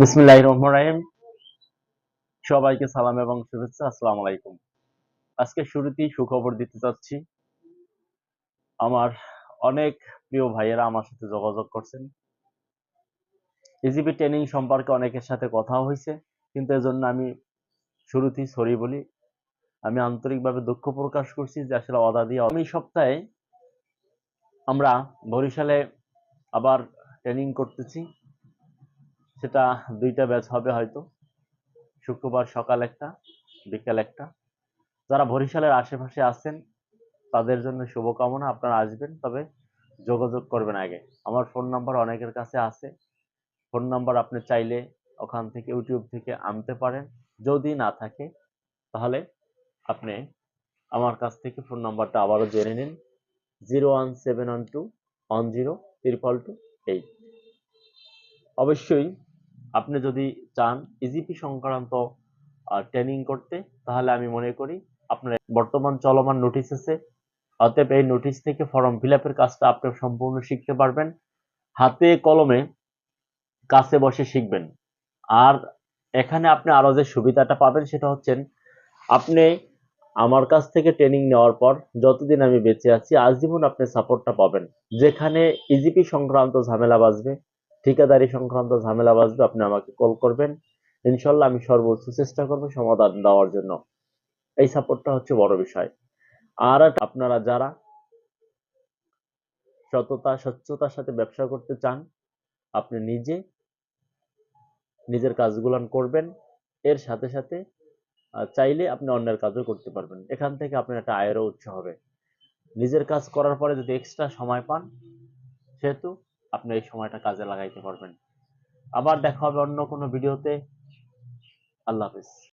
বিসমিল্লাহির রহমানির রহিম। সবাইকে সালাম এবং শুভেচ্ছা, আসসালামু আলাইকুম। আজকে শুরুতেই সুখবর দিতে চাচ্ছি। আমার অনেক প্রিয় ভাইয়েরা আমার সাথে যোগাযোগ করছেন। ইজিপি ট্রেনিং সম্পর্কে অনেকের সাথে কথা হয়েছে, কিন্তু এজন্য আমি শুরুতেই সরি বলি। আমি আন্তরিকভাবে দুঃখ প্রকাশ করছি যে আসলে অদা দিয়ে আমি সপ্তাহে আমরা বরিশালে আবার ট্রেনিং করতেছি। সেটা দুইটা ব্যাচ হবে হয়তো। শুক্রবার সকাল একটা, বিকাল একটা। যারা বরিশালের আশেপাশে আছেন, তাদের জন্য শুভকামনা, আপনারা আসবেন, তবে যোগাযোগ করবেন আগে। আমার ফোন নাম্বার অনেকের কাছে আছে। ফোন নাম্বার আপনি চাইলে ওখান থেকে, ইউটিউব থেকে আনতে পারেন। যদি না থাকে, তাহলে আপনি আমার কাছ থেকে ফোন নাম্বারটা আবারও জেনে নিন। Zero one seven one two one zero triple two eight অবশ্যই আপনি যদি চান ইজিপি সংক্রান্ত ট্রেনিং করতে, তাহলে আমি মনে করি আপনার বর্তমান চলমান নোটিশ আছে অতএব এই নোটিশ থেকে ফর্ম ফিল আপের কাজটা আপনি সম্পূর্ণ শিখতে পারবেন। হাতে কলমে কাছে বসে শিখবেন। আর এখানে আপনি আরও যে সুবিধাটা পাবেন সেটা হচ্ছেন, আপনি আমার কাছ থেকে ট্রেনিং নেওয়ার পর যতদিন আমি বেঁচে আছি, আজীবন আপনি সাপোর্টটা পাবেন। যেখানে ইজিপি সংক্রান্ত ঝামেলা বাজবে ঠিকাদারি সংক্রান্ত ঝামেলা বাজবে, আপনি আমাকে কল করবেন। ইনশাল্লাহ আমি সর্বোচ্চ চেষ্টা করব সমাধান দেওয়ার জন্য। এই সাপোর্টটা হচ্ছে বড় বিষয়। আর আপনারা যারা সততা, স্বচ্ছতার সাথে ব্যবসা করতে চান, আপনি নিজে নিজের কাজগুলো করবেন। এর সাথে সাথে চাইলে আপনি অন্যের কাজও করতে পারবেন। এখান থেকে আপনার একটা আয়েরও উৎস হবে। নিজের কাজ করার পরে যদি এক্সট্রা সময় পান, সেহেতু আপনি এই সময়টা কাজে লাগাইতে পারবেন। আবার দেখা হবে অন্য কোনো ভিডিওতে। আল্লাহ হাফিজ।